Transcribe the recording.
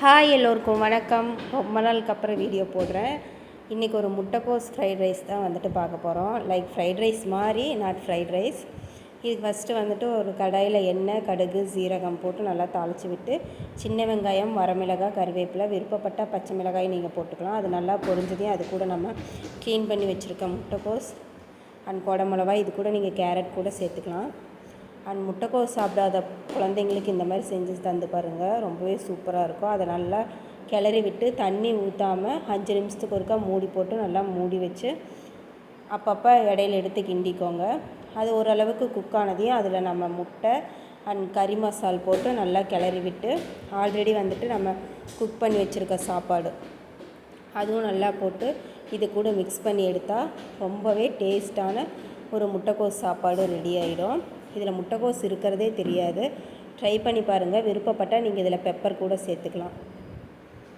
Hi எல்லோருக்கும் வணக்கம். ரொம்ப நாளுக்கு அப்புறம் வீடியோ போடுறேன். இன்றைக்கி ஒரு முட்டைக்கோஸ் ஃப்ரைட் ரைஸ் தான் வந்துட்டு பார்க்க போகிறோம் லைக் ஃப்ரைட் ரைஸ் மாதிரி நாட் ஃப்ரைட் ரைஸ் இது ஃபஸ்ட்டு வந்துட்டு ஒரு கடாயில் எண்ணெய் கடுகு சீரகம் போட்டு நல்லா தாளித்து விட்டு சின்ன வெங்காயம் வரமிளகாய் கருவேப்பிலை விருப்பப்பட்ட பச்சை மிளகாய் நீங்கள் போட்டுக்கலாம். அது நல்லா பொரிஞ்சதையும் அது கூட நம்ம க்ளீன் பண்ணி வச்சுருக்க முட்டைக்கோஸ். அண்ட் குடமிளகாய் இது கூட நீங்கள் கேரட் கூட சேர்த்துக்கலாம். அண்ட் முட்டைக்கோஸ் சாப்பிடாத குழந்தைங்களுக்கு இந்த மாதிரி செஞ்சு தந்து பாருங்கள் ரொம்பவே சூப்பராக இருக்கும். அதை நல்லா கிளறி விட்டு தண்ணி ஊற்றாமல் அஞ்சு நிமிஷத்துக்கு ஒருக்கா மூடி போட்டு நல்லா மூடி வச்சு அப்பப்போ இடையில எடுத்து கிண்டிக்கோங்க. அது ஓரளவுக்கு குக் ஆனதையும் அதில் நம்ம முட்டை அண்ட் கறி மசால் போட்டு நல்லா கிளறி விட்டு ஆல்ரெடி வந்துட்டு நம்ம குக் பண்ணி வச்சுருக்க சாப்பாடு. அதுவும் நல்லா போட்டு இது கூட மிக்ஸ் பண்ணி எடுத்தால் ரொம்பவே டேஸ்ட்டான ஒரு முட்டைக்கோஸ் சாப்பாடு ரெடி ஆகிடும் இதில் முட்டைகோஸ் இருக்கிறதே தெரியாது. ட்ரை பண்ணி பாருங்கள் விருப்பப்பட்டால் நீங்கள் இதில் பெப்பர் கூட சேர்த்துக்கலாம்.